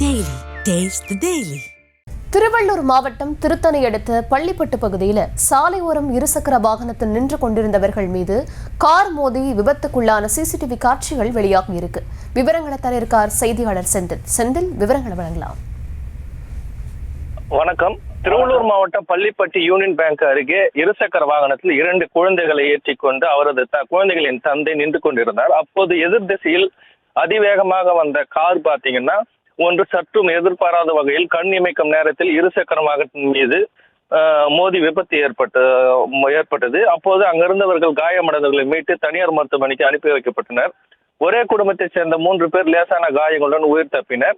Taste the Daily. Tiruvallur மாவட்டம் திருத்தணி அடுத்த பள்ளிப்பட்டு பகுதியில் சாலை ஓரம் இருசக்கர வாகனத்தில் நின்று கொண்டிருந்தவர்கள் மீது கார் மோதி விபத்துக்குள்ளான சிசிடிவி காட்சிகள் வெளியாகி இருக்கு. விவரங்களை தர இருக்கார் செய்தியாளர் செந்தில். செந்தில் விவரங்களை வழங்கலாம். வணக்கம். திருவள்ளூர் மாவட்டம் பள்ளிப்பட்டி யூனியன் பேங்க் அருகே இருசக்கர வாகனத்தில் இரண்டு குழந்தைகளை ஏற்றிக்கொண்டு அவரது த- குழந்தைகளின் தந்தை நின்று கொண்டிருந்தார். அப்போது எதிர் திசையில் அதிவேகமாக வந்த கார் பாத்தீங்கன்னா ஒன்று சற்றும் எதிர்பாராத வகையில் கண் இமைக்கும் நேரத்தில் இருசக்கர வாகனத்தின் மீது மோதி விபத்து ஏற்பட்டு ஏற்பட்டது. அப்போது அங்கிருந்தவர்கள் காயமடைந்தவர்களை மீட்டு தனியார் மருத்துவமனைக்கு அனுப்பி வைக்கப்பட்டனர். ஒரே குடும்பத்தைச் சேர்ந்த மூன்று பேர் லேசான காயங்களுடன் உயிர் தப்பினர்.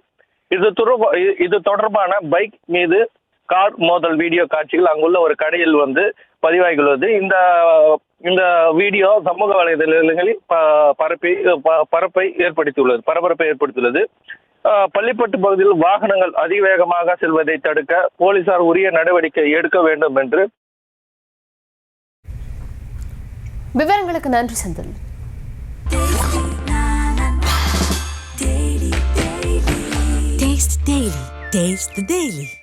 இது இது தொடர்பான பைக் மீது கார் மோதல் வீடியோ காட்சிகள் அங்குள்ள ஒரு கடையில் வந்து பதிவாகியுள்ளது. இந்த இந்த வீடியோ சமூக வலைதளங்களில் பரப்பி ப- பரப்பை ஏற்படுத்தியுள்ளது பரபரப்பை ஏற்படுத்தியுள்ளது. பள்ளிப்பட்டு பகுதியில் வாகனங்கள் அதிவேகமாக செல்வதை தடுக்க போலீசார் உரிய நடவடிக்கை எடுக்க வேண்டும் என்று விவரங்களுக்கு நன்றி செந்தில். Taste the Daily.